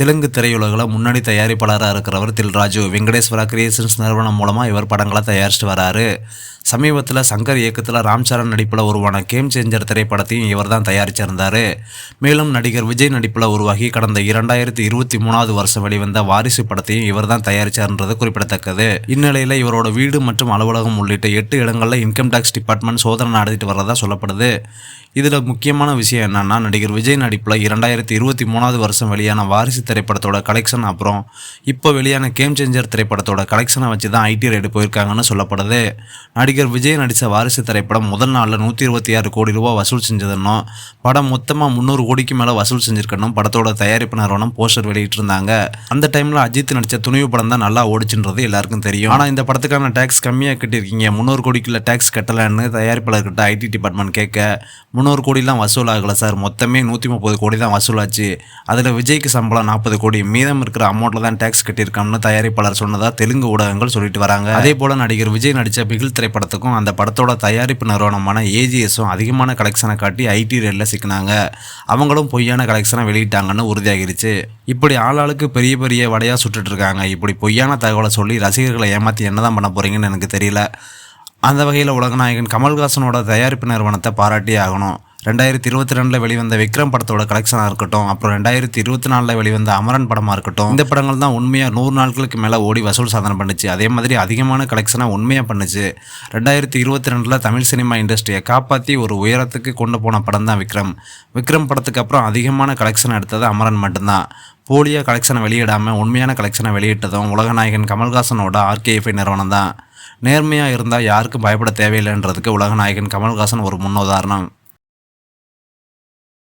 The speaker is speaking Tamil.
தெலுங்கு திரையுலகில் முன்னணி தயாரிப்பாளராக இருக்கிறவர் தில்ராஜு வெங்கடேஸ்வரா கிரியேஷன்ஸ் நிறுவனம் மூலமாக இவர் படங்களை தயாரிச்சுட்டு வராரு. சமீபத்தில் சங்கர் இயக்கத்தில் ராம் சரண் நடிப்பில் உருவான கேம் சேஞ்சர் திரைப்படத்தையும் இவர் தான் தயாரிச்சிருந்தார். மேலும் நடிகர் விஜய் நடிப்பில் உருவாகி கடந்த இரண்டாயிரத்தி இருபத்தி மூணாவது வருஷம் வெளிவந்த வாரிசு படத்தையும் இவர் தான் தயாரிச்சார்ன்றது குறிப்பிடத்தக்கது. இந்நிலையில் இவரோட வீடு மற்றும் அலுவலகம் உள்ளிட்ட எட்டு இடங்களில் இன்கம் டேக்ஸ் டிபார்ட்மெண்ட் சோதனை நடத்திட்டு வர்றதா சொல்லப்படுது. இதில் முக்கியமான விஷயம் என்னன்னா நடிகர் விஜய் நடிப்பில் இரண்டாயிரத்தி இருபத்தி மூணாவது வருஷம் வெளியான வாரிசு திரைப்படத்தோட கலெக்ஷன் அப்புறம் இப்போ வெளியான கேம் சேஞ்சர் திரைப்படத்தோட கலெக்ஷனை வச்சு தான் ஐடி ரைடு போயிருக்காங்கன்னு சொல்லப்படுது. நடிகர் நடிகர் விஜய் நடித்த வாரிசு திரைப்படம் முதல் நாளில் நூற்றி இருபத்தி ஆறு கோடி ரூபாய் வசூல் செஞ்சதுன்னும் படம் மொத்தமாக முந்நூறு கோடிக்கு மேலே வசூல் செஞ்சிருக்கணும் படத்தோட தயாரிப்பு நிறுவனம் போஸ்டர் வெளியிட்டிருந்தாங்க. அந்த டைமில் அஜித் நடித்த துணிவு படம் தான் நல்லா ஓடிச்சுன்றது எல்லாருக்கும் தெரியும். ஆனால் இந்த படத்துக்கான டேக்ஸ் கம்மியாக கட்டியிருக்கீங்க. முந்நூறு கோடிக்குள்ள டேக்ஸ் கட்டலைன்னு தயாரிப்பாளர்கிட்ட ஐடி டிபார்ட்மெண்ட் கேட்க முந்நூறு கோடிலாம் வசூல் ஆகலை சார். மொத்தமே நூற்றி முப்பது கோடி தான் வசூலாச்சு அதில் விஜய்க்கு சம்பளம் நாற்பது கோடி. மீதம் இருக்கிற அமௌண்ட்டில் தான் டேக்ஸ் கட்டியிருக்கோம்னு தயாரிப்பாளர் சொன்னதாக தெலுங்கு ஊடகங்கள் சொல்லிட்டு வராங்க. அதே போல் நடிகர் விஜய் நடித்த பிகில் திரைப்படம் படத்துக்கும் அந்த படத்தோட தயாரிப்பு நிறுவனமான ஏஜிஎஸும் அதிகமான கலெக்ஷனை காட்டி ஐடி ரேட்டில் சிக்கினாங்க. அவங்களும் பொய்யான கலெக்ஷனை வெளியிட்டாங்கன்னு உறுதியாகிருச்சு. இப்படி ஆளாளுக்கு பெரிய பெரிய வடையாக சுட்டுட்டு இருக்காங்க இப்படி பொய்யான தகவலை சொல்லி ரசிகர்களை ஏமாற்றி என்னதான் பண்ண போறீங்கன்னு எனக்கு தெரியல. அந்த வகையில் உலகநாயகன் கமல்ஹாசனோட தயாரிப்பு நிறுவனத்தை பாராட்டியே ஆகணும். ரெண்டாயிரத்தி இருபத்தி ரெண்டில் வெளிவந்த விக்ரம் படத்தோட கலெக்ஷனாக இருக்கட்டும் அப்புறம் ரெண்டாயிரத்தி இருபத்தி நாலில் வெளிவந்த அமரன் படமாக இருக்கட்டும் இந்த படங்கள் தான் உண்மையாக நூறு நாட்களுக்கு மேலே ஓடி வசூல் சாதனை பண்ணுச்சு. அதே மாதிரி அதிகமான கலெக்ஷனாக உண்மையாக பண்ணுச்சு. ரெண்டாயிரத்தி இருபத்தி ரெண்டில் தமிழ் சினிமா இண்டஸ்ட்ரியை காப்பாற்றி ஒரு உயரத்துக்கு கொண்டு போன படம் தான் விக்ரம். விக்ரம் படத்துக்கு அப்புறம் அதிகமான கலெக்ஷன் எடுத்தது அமரன் மட்டும்தான். போலியாக கலெக்ஷனை வெளியிடாமல் உண்மையான கலெக்ஷனை வெளியிட்டதும் உலகநாயகன் கமல்ஹாசனோட ஆர்கேஎஃப்ஐ நிறுவனம் தான். நேர்மையாக இருந்தால் யாருக்கும் பயப்பட தேவையில்லைன்றதுக்கு உலகநாயகன் கமல்ஹாசன் ஒரு முன்னுதாரணம்.